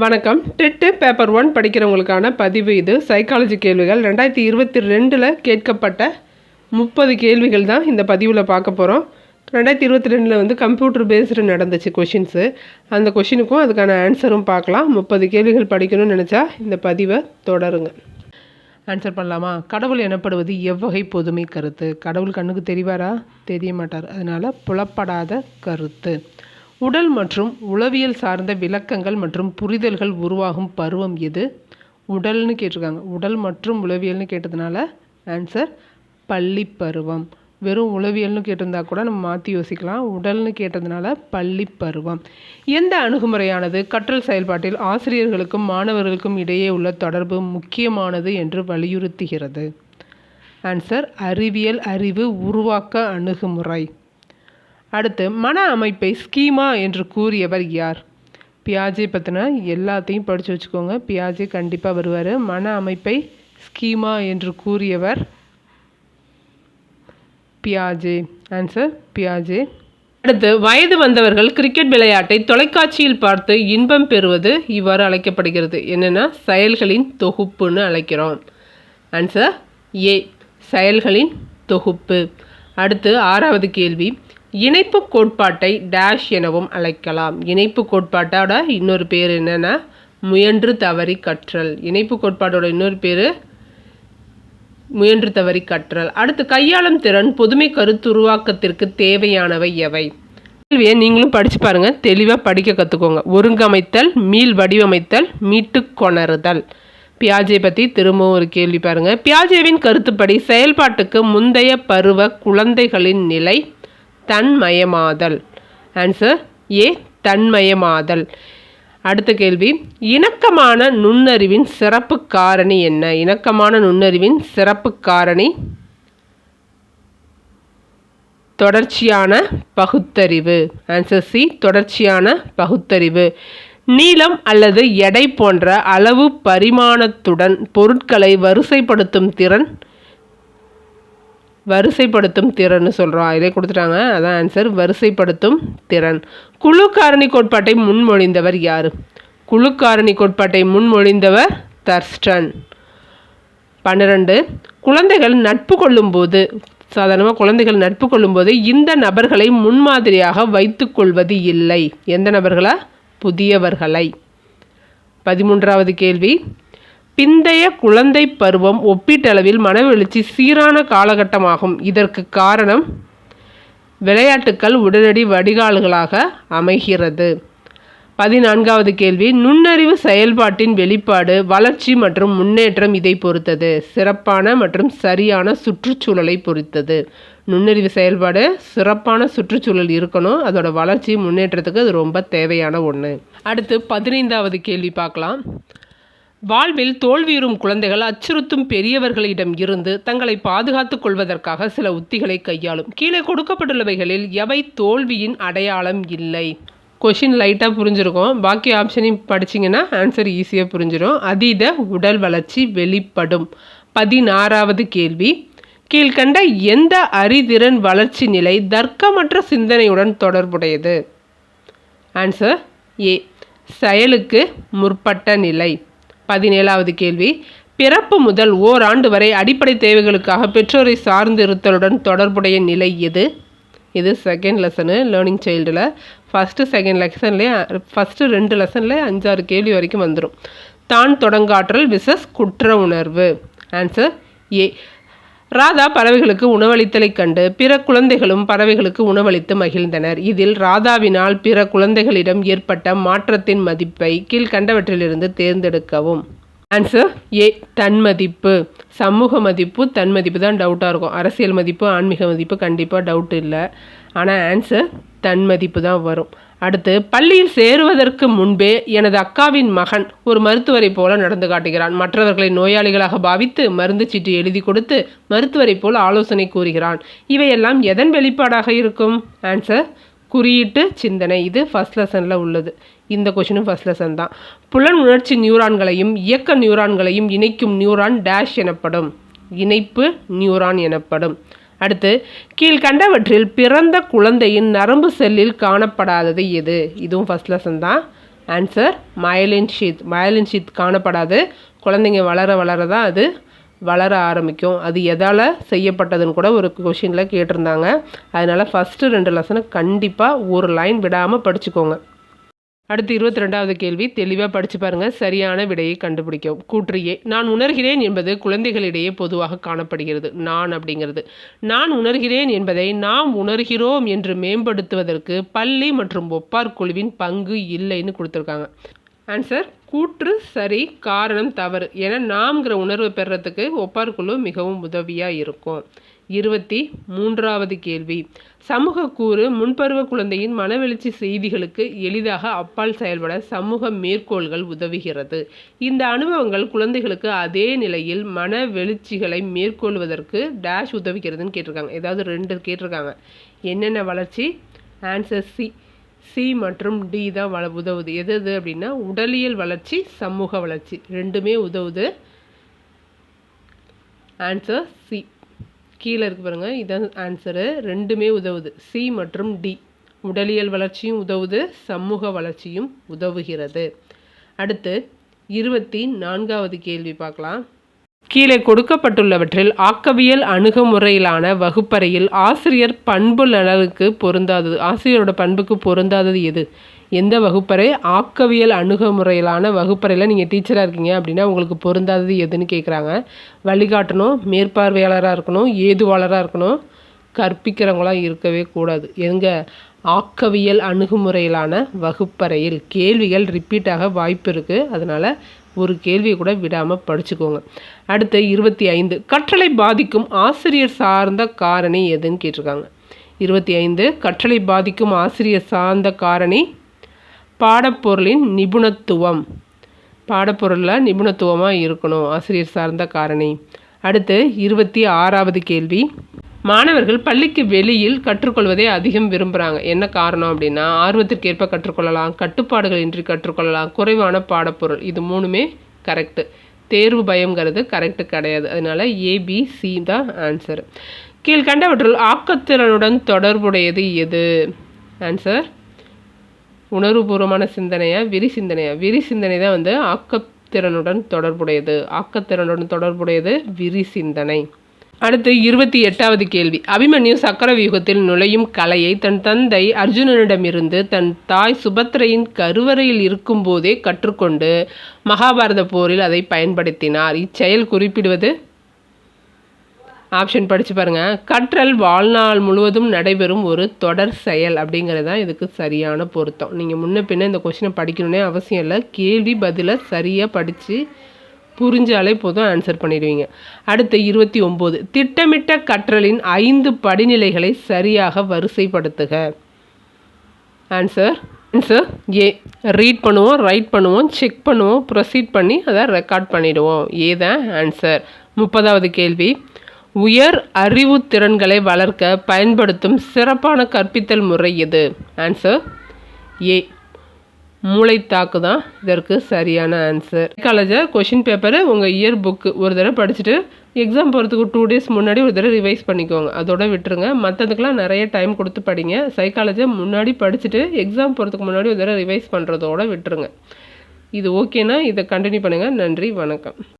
வணக்கம். TET paper one படிக்கிறவங்களுக்கான பதிவு இது. சைக்காலஜி கேள்விகள். ரெண்டாயிரத்தி இருபத்தி ரெண்டில் கேட்கப்பட்ட முப்பது கேள்விகள் தான் இந்த பதிவில் பார்க்க போகிறோம் ரெண்டாயிரத்தி இருபத்தி ரெண்டில் வந்து கம்ப்யூட்டர் பேஸ்டு நடந்துச்சு கொஷின்ஸு அந்த கொஷினுக்கும் அதுக்கான ஆன்சரும் பார்க்கலாம். முப்பது கேள்விகள் படிக்கணும்னு நினச்சா இந்த பதிவை தொடருங்க. ஆன்சர் பண்ணலாமா? கடவுள் எனப்படுவது எவ்வகை பொதுமை கருத்து? கடவுள் கண்ணுக்கு தெரிவாரா? தெரிய மாட்டார். அதனால் புலப்படாத கருத்து. உடல் மற்றும் உளவியல் சார்ந்த விளக்கங்கள் மற்றும் புரிதல்கள் உருவாகும் பருவம் எது? உடல்னு கேட்டிருக்காங்க. உடல் மற்றும் உளவியல்னு கேட்டதுனால ஆன்சர் பள்ளி பருவம். வெறும் உளவியல்னு கேட்டிருந்தா கூட நம்ம மாற்றி யோசிக்கலாம். உடல்னு கேட்டதுனால பள்ளி பருவம். எந்த அணுகுமுறையானது கற்றல் செயல்பாட்டில் ஆசிரியர்களுக்கும் மாணவர்களுக்கும் இடையே உள்ள தொடர்பு முக்கியமானது என்று வலியுறுத்துகிறது? ஆன்சர் அறிவியல் அறிவு உருவாக்க அணுகுமுறை. அடுத்து மன அமைப்பை ஸ்கீமா என்று கூறியவர் யார்? பியாஜே பற்றின எல்லாத்தையும் படித்து வச்சுக்கோங்க. பியாஜே கண்டிப்பாக வருவார். மன அமைப்பை ஸ்கீமா என்று கூறியவர் பியாஜே. ஆன்சர் பியாஜே. அடுத்து வயது வந்தவர்கள் கிரிக்கெட் விளையாட்டை தொலைக்காட்சியில் பார்த்து இன்பம் பெறுவது இவ்வாறு அழைக்கப்படுகிறது. என்னென்னா செயல்களின் தொகுப்புன்னு அழைக்கிறோம். ஆன்சர் ஏ செயல்களின் தொகுப்பு. அடுத்து ஆறாவது கேள்வி. இணைப்பு கோட்பாட்டை டேஷ் எனவும் அழைக்கலாம். இணைப்பு கோட்பாட்டோட இன்னொரு பேர் என்னென்னா முயன்று தவறி கற்றல். இணைப்பு கோட்பாட்டோட இன்னொரு பேர் முயன்று தவறி கற்றல். அடுத்து கையாளும் திறன் புதுமை கருத்துருவாக்கத்திற்கு தேவையானவை எவை? கேள்வியை நீங்களும் படித்து பாருங்கள் தெளிவாக படிக்க கற்றுக்கோங்க ஒருங்கமைத்தல் மீள் வடிவமைத்தல் மீட்டு கொணறுதல். பியாஜே பற்றி திரும்பவும் ஒரு கேள்வி பாருங்கள் பியாஜேவின் கருத்துப்படி செயல்பாட்டுக்கு முந்தைய பருவ குழந்தைகளின் நிலை தன்மயமாதல். Answer A தன்மயமாதல். அடுத்த கேள்வி இணக்கமான நுண்ணறிவின் சிறப்பு காரணி என்ன? இணக்கமான நுண்ணறிவின் சிறப்பு காரணி? தொடர்ச்சியான பகுத்தறிவு. ஆன்சர் சி தொடர்ச்சியான பகுத்தறிவு. நீளம் அல்லது எடை போன்ற அளவு பரிமாணத்துடன் பொருட்களை வரிசைப்படுத்தும் திறன் வரிசைப்படுத்தும் திறன்னு சொல்கிறோம் அதிலே கொடுத்துட்டாங்க. அதான் ஆன்சர் வரிசைப்படுத்தும் திறன். குழு காரணி கோட்பாட்டை முன்மொழிந்தவர் யார்? குழு காரணி கோட்பாட்டை முன்மொழிந்தவர் தர்ஸ்டன் பன்னிரெண்டு. குழந்தைகள் நட்பு கொள்ளும்போது சாதாரணமாக குழந்தைகள் நட்பு கொள்ளும்போது இந்த நபர்களை முன்மாதிரியாக வைத்து கொள்வது இல்லை. எந்த நபர்களா? புதியவர்களை. பதிமூன்றாவது கேள்வி. பிந்தைய குழந்தை பருவம் ஒப்பீட்டளவில் மனவெழுச்சி சீரான காலகட்டமாகும். இதற்கு காரணம் விளையாட்டுக்கள் உடனடி வடிகால்களாக அமைகிறது. பதினான்காவது கேள்வி. நுண்ணறிவு செயல்பாட்டின் வெளிப்பாடு வளர்ச்சி மற்றும் முன்னேற்றம் இதை பொறுத்தது. சிறப்பான மற்றும் சரியான சுற்றுச்சூழலை பொறுத்தது. நுண்ணறிவு செயல்பாடு சிறப்பான சுற்றுச்சூழல் இருக்கணும். அதோட வளர்ச்சி முன்னேற்றத்துக்கு அது ரொம்ப தேவையான ஒன்று அடுத்து பதினைந்தாவது கேள்வி பார்க்கலாம். வாழ்வில் தோல்வியுறும் குழந்தைகள் அச்சுறுத்தும் பெரியவர்களிடம் இருந்து தங்களை பாதுகாத்துக் கொள்வதற்காக சில உத்திகளை கையாளும். கீழே கொடுக்கப்பட்டுள்ளவைகளில் எவை தோல்வியின் அடையாளம் இல்லை. கொஷின் லைட்டாக புரிஞ்சிருக்கும். பாக்கி ஆப்ஷனையும் படிச்சிங்கன்னா ஆன்சர் ஈஸியாக புரிஞ்சிடும் அதீத உடல் வளர்ச்சி வெளிப்படும். பதினாறாவது கேள்வி. கீழ்கண்ட எந்த அறிதிறன் வளர்ச்சி நிலை தர்க்கமற்ற சிந்தனையுடன் தொடர்புடையது? ஆன்சர் ஏ செயலுக்கு முற்பட்ட நிலை. பதினேழாவது கேள்வி. பிறப்பு முதல் ஓராண்டு வரை அடிப்படை தேவைகளுக்காக பெற்றோரை சார்ந்து இருத்தலுடன் தொடர்புடைய நிலை எது? இது செகண்ட் லெசனு லேர்னிங் சைல்டில் ஃபஸ்ட்டு செகண்ட் லெசன்லேயே ஃபஸ்ட்டு ரெண்டு லெசன்லேயே அஞ்சாறு கேள்வி வரைக்கும் வந்துடும் தான் தொடங்காற்றல் விசஸ் குற்ற உணர்வு. ஆன்சர் ஏ ராதா பறவைகளுக்கு உணவளித்தலைக் கண்டு பிற குழந்தைகளும் பறவைகளுக்கு உணவளித்து மகிழ்ந்தனர். இதில் ராதாவினால் பிற குழந்தைகளிடம் ஏற்பட்ட மாற்றத்தின் மதிப்பை கீழ்கண்டவற்றிலிருந்து தேர்ந்தெடுக்கவும். ஆன்சர் ஏ தன்மதிப்பு சமூக மதிப்பு தன்மதிப்பு தான் டவுட்டாக இருக்கும். அரசியல் மதிப்பு ஆன்மீக மதிப்பு கண்டிப்பாக டவுட் இல்லை. ஆனால் ஆன்சர் தன்மதிப்பு தான் வரும். அடுத்து பள்ளியில் சேருவதற்கு முன்பே எனது அக்காவின் மகன் ஒரு மருத்துவரை போல நடந்து காட்டுகிறான். மற்றவர்களை நோயாளிகளாக பாவித்து மருந்து சீட்டு எழுதி கொடுத்து மருத்துவரை போல் ஆலோசனை கூறுகிறான். இவையெல்லாம் எதன் வெளிப்பாடாக இருக்கும்? ஆன்சர் குறியீட்டு சிந்தனை. இது ஃபஸ்ட் லெசனில் உள்ளது. இந்த கொஷினும் ஃபஸ்ட் லெசன் தான். புலன் உணர்ச்சி நியூரான்களையும் இயக்க நியூரான்களையும் இணைக்கும் நியூரான் டேஷ் எனப்படும். இணைப்பு நியூரான் எனப்படும். அடுத்து கீழ்கண்டவற்றில் பிறந்த குழந்தையின் நரம்பு செல்லில் காணப்படாதது எது? இதுவும் ஃபஸ்ட் லெசன் தான். Answer myelin sheath myelin sheath காணப்படாது. குழந்தைங்க வளர வளர தான் அது வளர ஆரம்பிக்கும். அது எதால் செய்யப்பட்டதுன்னு கூட ஒரு கொஷினில் கேட்டிருந்தாங்க. அதனால் ஃபஸ்ட்டு ரெண்டு லெசனை கண்டிப்பாக ஒரு லைன் விடாமல் படிச்சுக்கோங்க. அடுத்து இருபத்தி ரெண்டாவது கேள்வி தெளிவாக படித்து பாருங்கள் சரியான விடையை கண்டுபிடிக்கும். கூற்றியே நான் உணர்கிறேன் என்பது குழந்தைகளிடையே பொதுவாக காணப்படுகிறது. நான் அப்படிங்கிறது. நான் உணர்கிறேன் என்பதை நாம் உணர்கிறோம் என்று மேம்படுத்துவதற்கு பள்ளி மற்றும் ஒப்பார் குழுவின் பங்கு இல்லைன்னு கொடுத்துருக்காங்க. ஆன்சர் கூற்று சரி காரணம் தவறு என நாம்ங்கிற உணர்வு பெறத்துக்கு ஒப்பார் குழு மிகவும் உதவியாக இருக்கும். இருபத்தி மூன்றாவது கேள்வி. சமூக கூறு முன்பருவ குழந்தையின் மனவெழுச்சி செய்திகளுக்கு எளிதாக அப்பால் செயல்பட சமூக மேற்கோள்கள் உதவுகிறது. இந்த அனுபவங்கள் குழந்தைகளுக்கு அதே நிலையில் மனவெளிச்சிகளை மேற்கொள்வதற்கு டேஷ் உதவுகிறதுன்னு கேட்டிருக்காங்க. ஏதாவது ரெண்டு கேட்டிருக்காங்க. என்னென்ன வளர்ச்சி? ஆன்சர் சி சி மற்றும் டி தான் வள உதவுது. எது எது அப்படின்னா உடலியல் வளர்ச்சி சமூக வளர்ச்சி. ரெண்டுமே உதவுது. ஆன்சர் சி கீழே இருக்கு பாருங்கள் இதான் ஆன்சரு ரெண்டுமே உதவுது. சி மற்றும் டி உடலியல் வளர்ச்சியும் உதவுது சமூக வளர்ச்சியும் உதவுகிறது. அடுத்து இருபத்தி நான்காவது கேள்வி பார்க்கலாம். கீழே கொடுக்கப்பட்டுள்ளவற்றில் ஆக்கவியல் அணுகுமுறையிலான வகுப்பறையில் ஆசிரியர் பண்பு நலனுக்கு பொருந்தாதது ஆசிரியரோட பண்புக்கு பொருந்தாதது எது? எந்த வகுப்பறை? ஆக்கவியல் அணுகுமுறையிலான வகுப்பறையில் நீங்கள் டீச்சராக இருக்கீங்க அப்படின்னா உங்களுக்கு பொருந்தாதது எதுன்னு கேட்குறாங்க வழிகாட்டணும் மேற்பார்வையாளராக இருக்கணும் ஏதுவாளராக இருக்கணும் கற்பிக்கிறவங்களாம் இருக்கவே கூடாது. எங்க? ஆக்கவியல் அணுகுமுறையிலான வகுப்பறையில் கேள்விகள் ரிப்பீட்டாக வாய்ப்பு இருக்குது அதனால் ஒரு கேள்வியை கூட விடாமல் படிச்சுக்கோங்க. அடுத்து இருபத்தி ஐந்து கற்றலை பாதிக்கும் ஆசிரியர் சார்ந்த காரணி எதுன்னு கேட்டிருக்காங்க. இருபத்தி ஐந்து கற்றலை பாதிக்கும் ஆசிரியர் சார்ந்த காரணி பாடப்பொருளின் நிபுணத்துவம். பாடப்பொருளில் நிபுணத்துவமாக இருக்கணும் ஆசிரியர் சார்ந்த காரணி. அடுத்து இருபத்தி ஆறாவது கேள்வி மாணவர்கள் பள்ளிக்கு வெளியில் கற்றுக்கொள்வதை அதிகம் விரும்புகிறாங்க என்ன காரணம் அப்படின்னா ஆர்வத்திற்கேற்ப கற்றுக்கொள்ளலாம் கட்டுப்பாடுகள் இன்றி கற்றுக்கொள்ளலாம் குறைவான பாடப்பொருள். இது மூணுமே கரெக்டு தேர்வு பயங்கிறது கரெக்டு கிடையாது. அதனால் ஏபிசி தான் ஆன்சர் கீழ்கண்டவற்றில் ஆக்கத்திறனுடன் தொடர்புடையது எது? ஆன்சர் உணர்வுபூர்வமான சிந்தனையா விரி சிந்தனையா? விரி சிந்தனை தான் வந்து ஆக்கத்திறனுடன் தொடர்புடையது. ஆக்கத்திறனுடன் தொடர்புடையது விரி சிந்தனை. அடுத்து இருபத்தி எட்டாவது கேள்வி. அபிமன்யு சக்கர வியூகத்தில் நுழையும் கலையை தன் தந்தை அர்ஜுனனிடமிருந்து தன் தாய் சுபத்ரையின் கருவறையில் இருக்கும்போதே கற்றுக்கொண்டு மகாபாரத போரில் அதை பயன்படுத்தினார். இச்செயல் குறிப்பிடுவது? ஆப்ஷன் படித்து பாருங்கள் கற்றல் வாழ்நாள் முழுவதும் நடைபெறும் ஒரு தொடர் செயல் அப்படிங்கிறது தான் இதுக்கு சரியான பொருத்தம். நீங்கள் முன்ன பின்ன இந்த கொஷினை படிக்கணுன்னே அவசியம் இல்லை. கேள்வி பதிலை சரியாக படித்து புரிஞ்சாலே போதும் ஆன்சர் பண்ணிடுவீங்க. அடுத்து இருபத்தி ஒம்பது. திட்டமிட்ட கற்றலின் ஐந்து படிநிலைகளை சரியாக வரிசைப்படுத்துக. ஆன்சர் ஆன்சர் ஏ ரீட் பண்ணுவோம் ரைட் பண்ணுவோம் செக் பண்ணுவோம் ப்ரொசீட் பண்ணி அதை ரெக்கார்ட் பண்ணிவிடுவோம் ஏதான் ஆன்சர் முப்பதாவது கேள்வி. உயர் அறிவு திறன்களை வளர்க்க பயன்படுத்தும் சிறப்பான கற்பித்தல் முறை எது? ஆன்சர் ஏ மூளைத்தாக்கு தான் இதற்கு சரியான ஆன்சர் காலேஜில் கொஷின் பேப்பரு உங்கள் இயர் புக்கு ஒரு தடவை படிச்சுட்டு எக்ஸாம் போகிறதுக்கு டூ டேஸ் முன்னாடி ஒரு தடவை ரிவைஸ் பண்ணிக்கோங்க. அதோட விட்டுருங்க. மற்றதுக்கெலாம் நிறைய டைம் கொடுத்து படிங்க. சைக்காலஜியை முன்னாடி படிச்சுட்டு எக்ஸாம் போகிறதுக்கு முன்னாடி ஒரு தடவை ரிவைஸ் பண்ணுறதோட விட்டுருங்க. இது ஓகேனா இதை கண்டினியூ பண்ணுங்கள் நன்றி வணக்கம்.